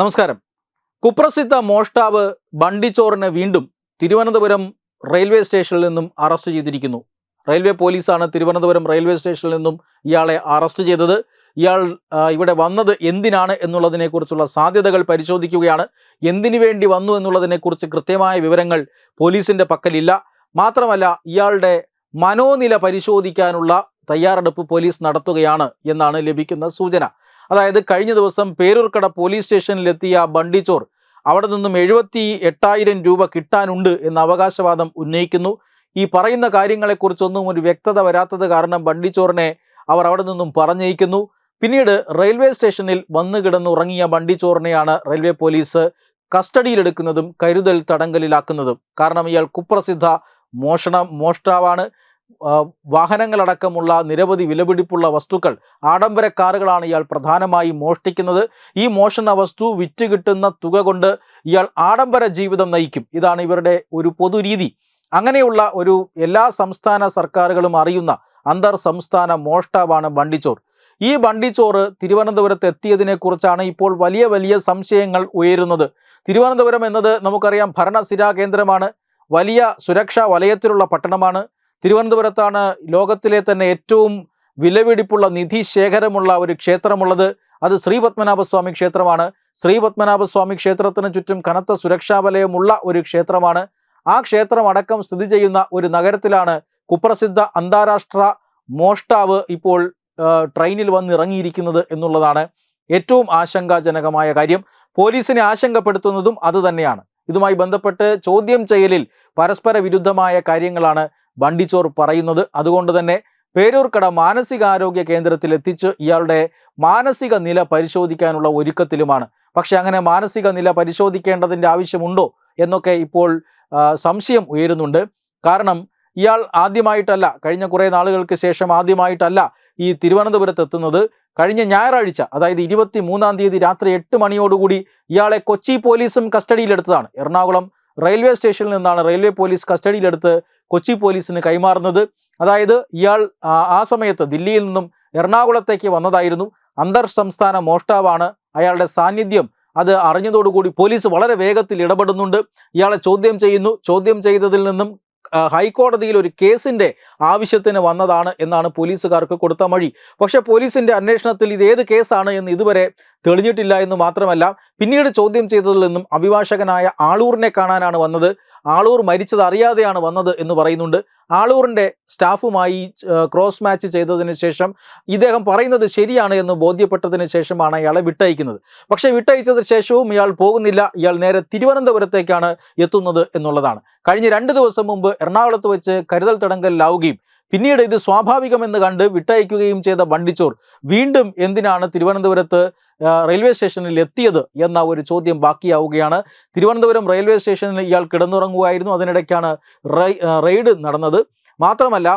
നമസ്കാരം. കുപ്രസിദ്ധ മോഷ്ടാവ് ബണ്ടിച്ചോറിനെ വീണ്ടും തിരുവനന്തപുരം റെയിൽവേ സ്റ്റേഷനിൽ നിന്നും അറസ്റ്റ് ചെയ്തിരിക്കുന്നു. റെയിൽവേ പോലീസാണ് തിരുവനന്തപുരം റെയിൽവേ സ്റ്റേഷനിൽ നിന്നും ഇയാളെ അറസ്റ്റ് ചെയ്തത്. ഇയാൾ ഇവിടെ വന്നത് എന്തിനാണ് എന്നുള്ളതിനെക്കുറിച്ചുള്ള സാധ്യതകൾ പരിശോധിക്കുകയാണ്. എന്തിനു വേണ്ടി വന്നു എന്നുള്ളതിനെക്കുറിച്ച് കൃത്യമായ വിവരങ്ങൾ പോലീസിന്റെ പക്കലില്ല. മാത്രമല്ല ഇയാളുടെ മനോനില പരിശോധിക്കാനുള്ള തയ്യാറെടുപ്പ് പോലീസ് നടത്തുകയാണ് എന്നാണ് ലഭിക്കുന്ന സൂചന. അതായത് കഴിഞ്ഞ ദിവസം പേരൂർക്കട പോലീസ് സ്റ്റേഷനിലെത്തിയ ബണ്ടിച്ചോർ അവിടെ നിന്നും എഴുപത്തി എട്ടായിരം രൂപ കിട്ടാനുണ്ട് എന്ന അവകാശവാദം ഉന്നയിക്കുന്നു. ഈ പറയുന്ന കാര്യങ്ങളെക്കുറിച്ചൊന്നും ഒരു വ്യക്തത വരാത്തത് കാരണം ബണ്ടിച്ചോറിനെ അവർ അവിടെ നിന്നും പറഞ്ഞയിക്കുന്നു. പിന്നീട് റെയിൽവേ സ്റ്റേഷനിൽ വന്നു കിടന്നുറങ്ങിയ ബണ്ടിച്ചോറിനെയാണ് റെയിൽവേ പോലീസ് കസ്റ്റഡിയിലെടുക്കുന്നതും കരുതൽ തടങ്കലിലാക്കുന്നതും. കാരണം ഇയാൾ കുപ്രസിദ്ധ മോഷണം മോഷ്ടാവാണ്. വാഹനങ്ങളടക്കമുള്ള നിരവധി വിലപിടിപ്പുള്ള വസ്തുക്കൾ ആഡംബര കാറുകളാണ് ഇയാൾ പ്രധാനമായും മോഷ്ടിക്കുന്നത്. ഈ മോഷണ വസ്തു വിറ്റ് കിട്ടുന്ന തുക കൊണ്ട് ഇയാൾ ആഡംബര ജീവിതം നയിക്കും. ഇതാണ് ഇവരുടെ ഒരു പൊതുരീതി. അങ്ങനെയുള്ള ഒരു എല്ലാ സംസ്ഥാന സർക്കാരുകളും അറിയുന്ന അന്തർ സംസ്ഥാന മോഷ്ടാവാണ് ബണ്ടിച്ചോർ ഈ ബണ്ടിച്ചോറ് തിരുവനന്തപുരത്ത് എത്തിയതിനെ കുറിച്ചാണ് ഇപ്പോൾ വലിയ വലിയ സംശയങ്ങൾ ഉയരുന്നത്. തിരുവനന്തപുരം എന്നത് നമുക്കറിയാം ഭരണസിരാ കേന്ദ്രമാണ്. വലിയ സുരക്ഷാ വലയത്തിലുള്ള പട്ടണമാണ്. തിരുവനന്തപുരത്താണ് ലോകത്തിലെ തന്നെ ഏറ്റവും വിലപിടിപ്പുള്ള നിധി ശേഖരമുള്ള ഒരു ക്ഷേത്രമുള്ളത്. അത് ശ്രീപത്മനാഭസ്വാമി ക്ഷേത്രമാണ്. ശ്രീപത്മനാഭസ്വാമി ക്ഷേത്രത്തിന് ചുറ്റും കനത്ത സുരക്ഷാ വലയമുള്ള ഒരു ക്ഷേത്രമാണ്. ആ ക്ഷേത്രം അടക്കം സ്ഥിതി ചെയ്യുന്ന ഒരു നഗരത്തിലാണ് കുപ്രസിദ്ധ അന്താരാഷ്ട്ര മോഷ്ടാവ് ഇപ്പോൾ ട്രെയിനിൽ വന്നിറങ്ങിയിരിക്കുന്നത് എന്നുള്ളതാണ് ഏറ്റവും ആശങ്കാജനകമായ കാര്യം. പോലീസിനെ ആശങ്കപ്പെടുത്തുന്നതും അതുതന്നെയാണ് ഇതുമായി ബന്ധപ്പെട്ട് ചോദ്യം ചെയ്യലിൽ പരസ്പര വിരുദ്ധമായ കാര്യങ്ങളാണ് ബണ്ടിച്ചോർ പറയുന്നത് അതുകൊണ്ട് തന്നെ പേരൂർക്കട മാനസികാരോഗ്യ കേന്ദ്രത്തിൽ എത്തിച്ച് ഇയാളുടെ മാനസിക നില പരിശോധിക്കാനുള്ള ഒരുക്കത്തിലുമാണ്. പക്ഷെ അങ്ങനെ മാനസിക നില പരിശോധിക്കേണ്ടതിന്റെ ആവശ്യമുണ്ടോ എന്നൊക്കെ ഇപ്പോൾ സംശയം ഉയരുന്നുണ്ട്. കാരണം ഇയാൾ ആദ്യമായിട്ടല്ല കഴിഞ്ഞ കുറേ നാളുകൾക്ക് ശേഷം ആദ്യമായിട്ടല്ല ഈ തിരുവനന്തപുരത്ത് എത്തുന്നത്. കഴിഞ്ഞ ഞായറാഴ്ച അതായത് ഇരുപത്തി മൂന്നാം തീയതി രാത്രി എട്ട് മണിയോടുകൂടി ഇയാളെ കൊച്ചി പോലീസും കസ്റ്റഡിയിലെടുത്തതാണ്. എറണാകുളം റെയിൽവേ സ്റ്റേഷനിൽ നിന്നാണ് റെയിൽവേ പോലീസ് കസ്റ്റഡിയിലെടുത്ത് കൊച്ചി പോലീസിന് കൈമാറുന്നത്. അതായത് ഇയാൾ ആ, സമയത്ത് ദില്ലിയിൽ നിന്നും എറണാകുളത്തേക്ക് വന്നതായിരുന്നു. അന്തർ സംസ്ഥാന മോഷ്ടാവാണ് അയാളുടെ സാന്നിധ്യം. അത് അറിഞ്ഞതോടുകൂടി പോലീസ് വളരെ വേഗത്തിൽ ഇടപെടുന്നുണ്ട്. ഇയാളെ ചോദ്യം ചെയ്യുന്നു. ചോദ്യം ചെയ്തതിൽ നിന്നും ഹൈക്കോടതിയിൽ ഒരു കേസിന്റെ ആവശ്യത്തിന് വന്നതാണ് എന്നാണ് പോലീസുകാർക്ക് കൊടുത്ത മഴി. പക്ഷേ പോലീസിന്റെ അന്വേഷണത്തിൽ ഇത് ഏത് കേസാണ് എന്ന് ഇതുവരെ തെളിഞ്ഞിട്ടില്ല എന്ന് മാത്രമല്ല പിന്നീട് ചോദ്യം ചെയ്തതിൽ നിന്നും അഭിഭാഷകനായ ആളൂറിനെ കാണാനാണ് വന്നത്. ആളൂർ മരിച്ചത് അറിയാതെയാണ് വന്നത് എന്ന് പറയുന്നുണ്ട്. ആളൂറിന്റെ സ്റ്റാഫുമായി ക്രോസ് മാച്ച് ചെയ്തതിന് ശേഷം ഇദ്ദേഹം പറയുന്നത് ശരിയാണ് എന്ന് ബോധ്യപ്പെട്ടതിന് ശേഷമാണ് ഇയാളെ വിട്ടയക്കുന്നത്. പക്ഷേ വിട്ടയച്ചതിന് ശേഷവും ഇയാൾ പോകുന്നില്ല. ഇയാൾ നേരെ തിരുവനന്തപുരത്തേക്കാണ് എത്തുന്നത് എന്നുള്ളതാണ്. കഴിഞ്ഞ രണ്ട് ദിവസം മുമ്പ് എറണാകുളത്ത് വെച്ച് കരുതൽ തടങ്കലിലാവുകയും പിന്നീട് ഇത് സ്വാഭാവികമെന്ന് കണ്ട് വിട്ടയക്കുകയും ചെയ്ത ബണ്ടിച്ചോർ വീണ്ടും എന്തിനാണ് തിരുവനന്തപുരത്ത് റെയിൽവേ സ്റ്റേഷനിൽ എത്തിയത് എന്ന ഒരു ചോദ്യം ബാക്കിയാവുകയാണ്. തിരുവനന്തപുരം റെയിൽവേ സ്റ്റേഷനിൽ ഇയാൾ കിടന്നുറങ്ങുകയായിരുന്നു. അതിനിടയ്ക്കാണ് റെയ്ഡ് നടന്നത്. മാത്രമല്ല